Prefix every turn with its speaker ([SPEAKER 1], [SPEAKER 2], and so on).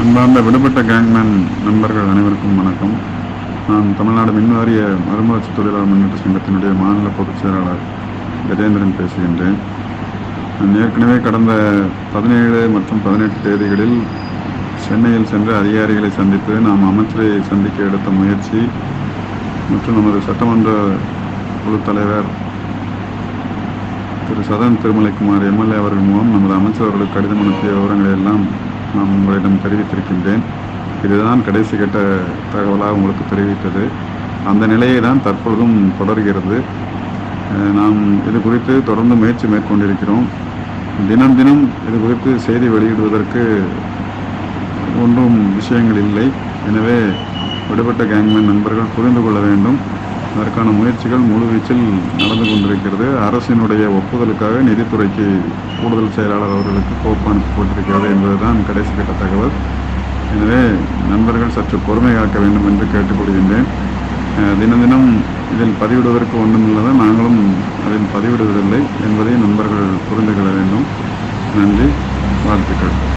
[SPEAKER 1] அன்பார்ந்த விடுபட்ட கேங்மேன் நண்பர்கள் அனைவருக்கும் வணக்கம். நான் தமிழ்நாடு மின்வாரிய மறுமலர்ச்சி தொழிலாளர் முன்னேற்ற சங்கத்தினுடைய மாநில பொதுச் செயலாளர் கஜேந்திரன் பேசுகின்றேன். நான் ஏற்கனவே கடந்த பதினேழு மற்றும் பதினெட்டு தேதிகளில் சென்னையில் சென்று அதிகாரிகளை சந்தித்து நாம் அமைச்சரை சந்திக்க எடுத்த முயற்சி மற்றும் நமது சட்டமன்ற குழு தலைவர் திரு சதன் திருமலைக்குமார் எம்எல்ஏ அவர்கள் மூலம் நமது அமைச்சர் அவர்களுக்கு கடிதம் அனுப்பிய விவரங்களை எல்லாம் நான் உங்களிடம் தெரிவித்திருக்கின்றேன். இதுதான் கடைசி கட்ட தகவலாக உங்களுக்கு தெரிவித்தது. அந்த நிலையை தான் தற்பொழுதும் தொடர்கிறது. நாம் இது குறித்து தொடர்ந்து முயற்சி மேற்கொண்டிருக்கிறோம். தினம் தினம் இது குறித்து செய்தி வெளியிடுவதற்கு ஒன்றும் விஷயங்கள் இல்லை. எனவே விடுபட்ட கேங்மேன் நண்பர்கள் புரிந்து கொள்ள வேண்டும். அதற்கான முயற்சிகள் முழுவீச்சில் நடந்து கொண்டிருக்கிறது. அரசினுடைய ஒப்புதலுக்காக நிதித்துறைக்கு கூடுதல் செயலாளர் அவர்களுக்கு கோப்பு அனுப்பப்பட்டிருக்கிறது என்பதுதான் கடைசி கட்ட தகவல். எனவே நண்பர்கள் சற்று பொறுமை காக்க வேண்டும் என்று கேட்டுக்கொள்கின்றேன். தினம் தினம் இதில் பதிவிடுவதற்கு ஒன்றுமில்லதை நாங்களும் அதில் பதிவிடுவதில்லை என்பதை நண்பர்கள் புரிந்து கொள்ள வேண்டும். நன்றி. வாழ்த்துக்கள்.